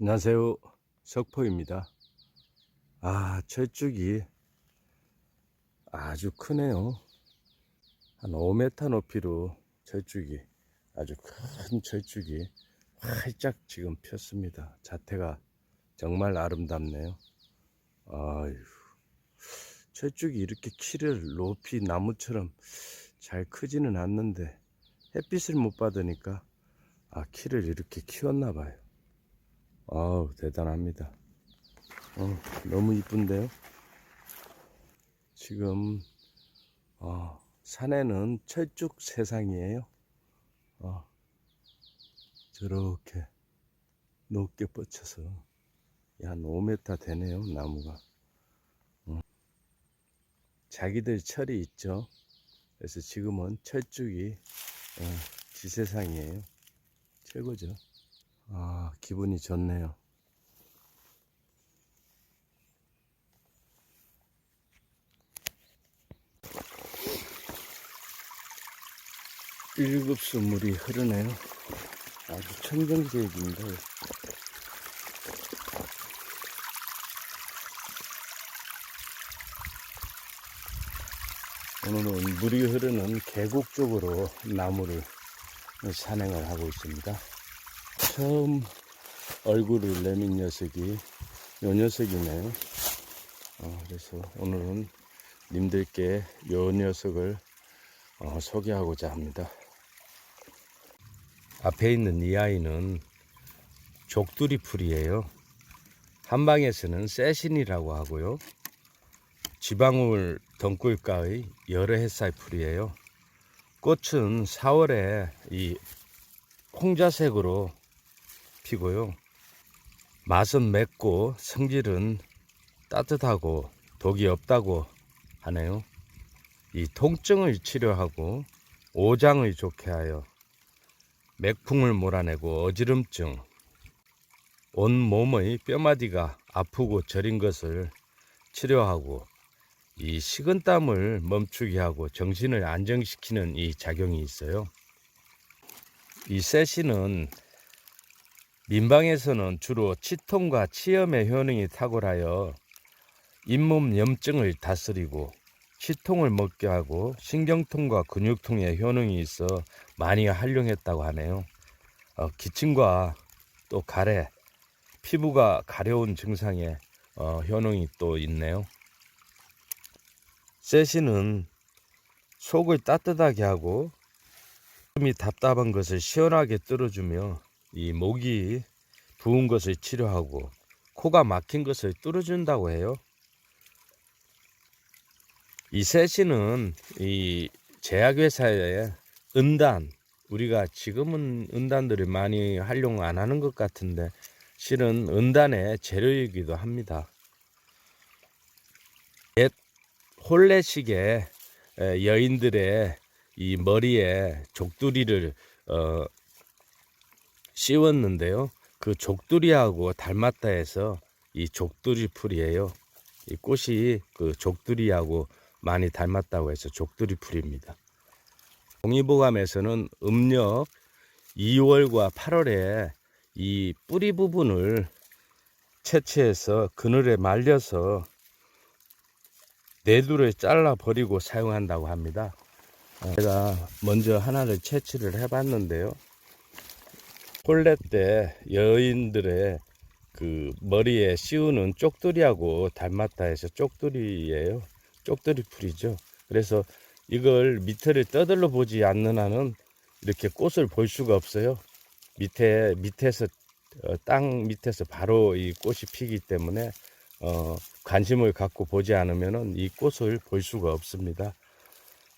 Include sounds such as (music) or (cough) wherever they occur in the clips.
안녕하세요. 석포입니다. 아, 철쭉이 아주 크네요. 한 5m 높이로 철쭉이, 아주 큰 철쭉이 활짝 지금 폈습니다. 자태가 정말 아름답네요. 아유, 철쭉이 이렇게 키를 높이 나무처럼 잘 크지는 않는데 햇빛을 못 받으니까 아, 키를 이렇게 키웠나 봐요. 아우 대단합니다. 어, 너무 이쁜데요. 지금 어, 산에는 철쭉 세상이에요. 어, 저렇게 높게 뻗쳐서 한 5m 되네요 나무가. 어. 자기들 철이 있죠. 그래서 지금은 철쭉이 어, 지세상이에요. 최고죠. 아, 기분이 좋네요. 일급수 물이 흐르네요. 아주 청정지역입니다. 오늘은 물이 흐르는 계곡 쪽으로 나무를 산행을 하고 있습니다. 처음 얼굴을 내민 녀석이 요 녀석이네요. 어, 그래서 오늘은 님들께 요 녀석을 어, 소개하고자 합니다. 앞에 있는 이 아이는 족두리 풀이에요. 한방에서는 세신이라고 하고요. 지방울 덩굴가의 여러 햇살 풀이에요. 꽃은 4월에 이 홍자색으로 피고요. 맛은 맵고 성질은 따뜻하고 독이 없다고 하네요. 이 통증을 치료하고 오장을 좋게 하여 맥풍을 몰아내고 어지럼증, 온 몸의 뼈마디가 아프고 저린 것을 치료하고 이 식은땀을 멈추게 하고 정신을 안정시키는 이 작용이 있어요. 이 세신은 민방에서는 주로 치통과 치염의 효능이 탁월하여 잇몸 염증을 다스리고 치통을 먹게 하고 신경통과 근육통의 효능이 있어 많이 활용했다고 하네요. 어, 기침과 또 가래, 피부가 가려운 증상에 어, 효능이 또 있네요. 세신은 속을 따뜻하게 하고 숨이 답답한 것을 시원하게 뚫어주며 이 목이 부은 것을 치료하고 코가 막힌 것을 뚫어준다고 해요. 이 세신은 이 제약회사의 은단 우리가 지금은 은단들을 많이 활용 안 하는 것 같은데 실은 은단의 재료이기도 합니다. 옛 에, 여인들의 이 머리에 족두리를 어, 씌웠는데요. 그 족두리하고 닮았다 해서 이 족두리 풀이에요. 이 꽃이 그 족두리하고 많이 닮았다고 해서 족두리 풀입니다. 동의보감에서는 음력 2월과 8월에 이 뿌리 부분을 채취해서 그늘에 말려서 내두를 잘라 버리고 사용한다고 합니다. 어, 제가 먼저 하나를 채취를 해봤는데요. 홀레 때 여인들의 그 머리에 씌우는 쪽두리하고 닮았다 해서 쪽두리예요. 쪽두리 풀이죠. 그래서 이걸 밑에를 떠들러 보지 않는 한은 이렇게 꽃을 볼 수가 없어요. 밑에 밑에서 어, 땅 밑에서 바로 이 꽃이 피기 때문에 어, 관심을 갖고 보지 않으면은 이 꽃을 볼 수가 없습니다.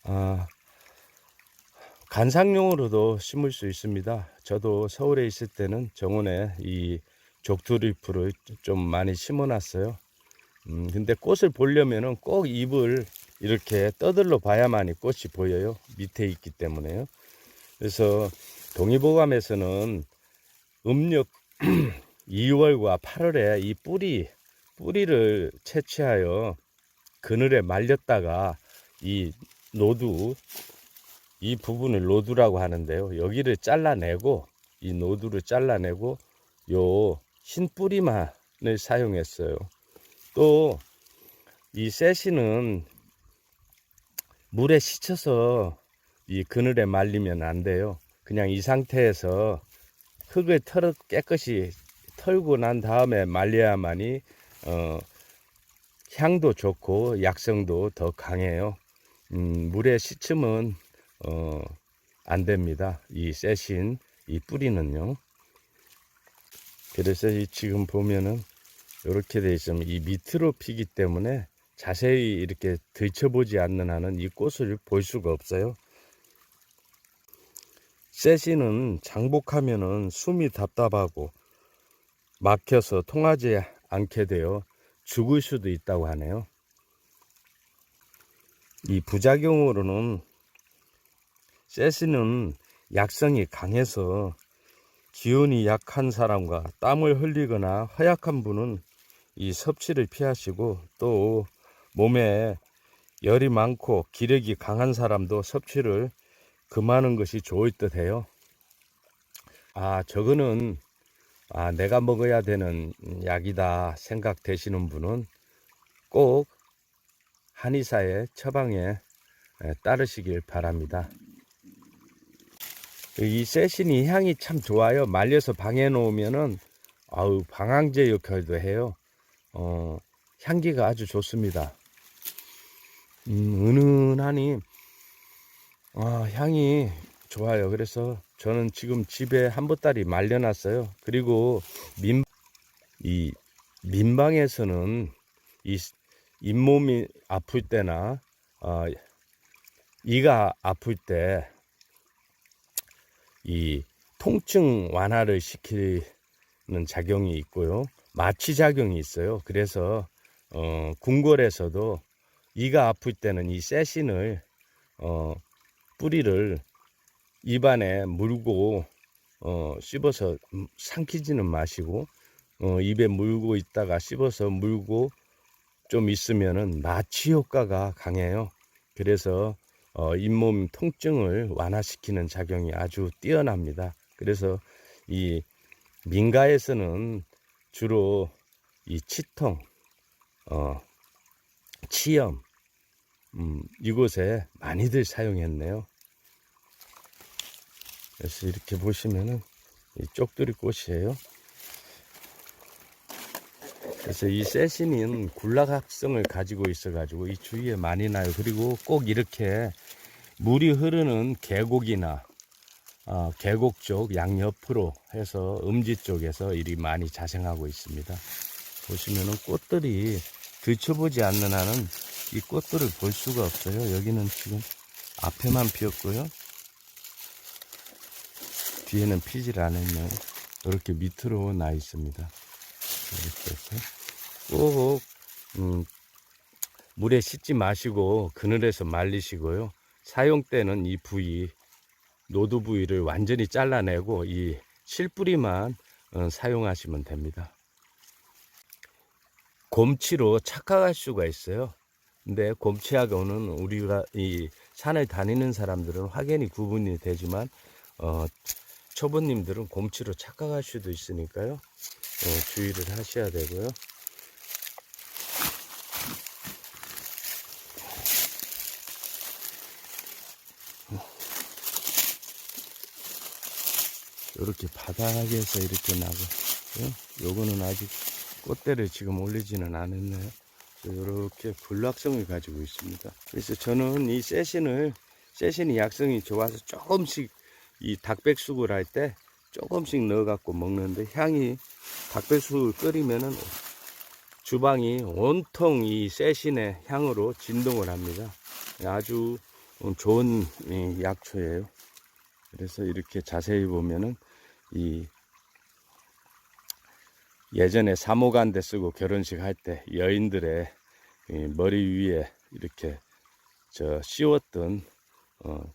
아, 간상용으로도 심을 수 있습니다. 저도 서울에 있을 때는 정원에 이 족두리 풀을 좀 많이 심어놨어요. 음, 근데 꽃을 보려면은 꼭 잎을 이렇게 떠들러 봐야만이 꽃이 보여요. 밑에 있기 때문에요. 그래서 동의보감에서는 음력 (clears throat) 2월과 8월에 이 뿌리, 뿌리를 채취하여 그늘에 말렸다가 이 노두, 이 부분을 노두라고 하는데요. 여기를 잘라내고 이 노두를 잘라내고 요 흰 뿌리만을 사용했어요. 또이 셋이는 물에 씻혀서 이 그늘에 말리면 안 돼요. 그냥 이 상태에서 흙을 털어 깨끗이 털고 난 다음에 말려야만이 어, 향도 좋고 약성도 더 강해요. 음, 물에 씻으면 어, 안 됩니다. 이 세신 이 뿌리는요. 그래서 이 지금 보면은 이렇게 돼 있으면 이 밑으로 피기 때문에 자세히 이렇게 들춰보지 않는 한은 이 꽃을 볼 수가 없어요. 세신은 장복하면은 숨이 답답하고 막혀서 통하지 않게 되어 죽을 수도 있다고 하네요. 이 부작용으로는 세신은 약성이 강해서 기운이 약한 사람과 땀을 흘리거나 허약한 분은 이 섭취를 피하시고 또 몸에 열이 많고 기력이 강한 사람도 섭취를 금하는 것이 좋을 듯 해요. 아, 저거는 아, 내가 먹어야 되는 약이다 생각되시는 분은 꼭 한의사의 처방에 에, 따르시길 바랍니다. 이 세신이 향이 참 좋아요. 말려서 방에 놓으면은 아우 방향제 역할도 해요. 어, 향기가 아주 좋습니다. 음, 은은하니 아, 향이 좋아요. 그래서 저는 지금 집에 한 보따리 말려놨어요. 그리고 민, 이 민방에서는 이 잇몸이 아플 때나 어, 이가 아플 때 이 통증 완화를 시키는 작용이 있고요. 마취 작용이 있어요. 그래서 어, 궁궐에서도 이가 아플 때는 이 세신을 어, 뿌리를 입안에 물고 어, 씹어서 음, 삼키지는 마시고 어, 입에 물고 있다가 씹어서 물고 좀 있으면은 마취 효과가 강해요. 그래서 어, 잇몸 통증을 완화시키는 작용이 아주 뛰어납니다. 그래서 이 민가에서는 주로 이 치통, 어, 치염, 음, 이곳에 많이들 사용했네요. 그래서 이렇게 보시면은 이 쪽두리 꽃이에요. 그래서 이 세신은 굴락학성을 가지고 있어가지고 이 주위에 많이 나요. 그리고 꼭 이렇게 물이 흐르는 계곡이나 어, 계곡 쪽 양옆으로 해서 음지 쪽에서 일이 많이 자생하고 있습니다. 보시면은 꽃들이 들춰보지 않는 한은 이 꽃들을 볼 수가 없어요. 여기는 지금 앞에만 피었고요. 뒤에는 피질 않았네요. 이렇게 밑으로 나 있습니다. 이렇게 해서 꼭 음, 물에 씻지 마시고 그늘에서 말리시고요. 사용 때는 이 부위 노두 부위를 완전히 잘라내고 이 실뿌리만 어, 사용하시면 됩니다. 곰치로 착각할 수가 있어요. 근데 곰치하고는 우리가 이 산을 다니는 사람들은 확연히 구분이 되지만 어, 초보님들은 곰치로 착각할 수도 있으니까요. 어, 주의를 하셔야 되고요. 이렇게 바닥에서 이렇게 나고, 요거는 아직 꽃대를 지금 올리지는 않았네요. 이렇게 불락성을 가지고 있습니다. 그래서 저는 이 세신을, 세신이 약성이 좋아서 조금씩 이 닭백숙을 할 때 조금씩 넣어 갖고 먹는데 향이 닭백숙을 끓이면은 주방이 온통 이 세신의 향으로 진동을 합니다. 아주 좋은 이 약초예요. 그래서 이렇게 자세히 보면은 이 예전에 사모간대 쓰고 결혼식 할 때 여인들의 이 머리 위에 이렇게 저 씌웠던 어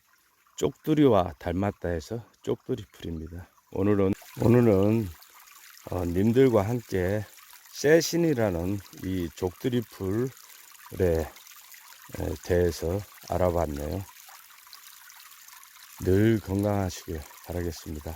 쪽두리와 닮았다 해서 쪽두리 풀입니다. 오늘은 오늘은 어 님들과 함께 세신이라는 이 족두리 풀에 대해서 알아봤네요. 늘 건강하시길 바라겠습니다.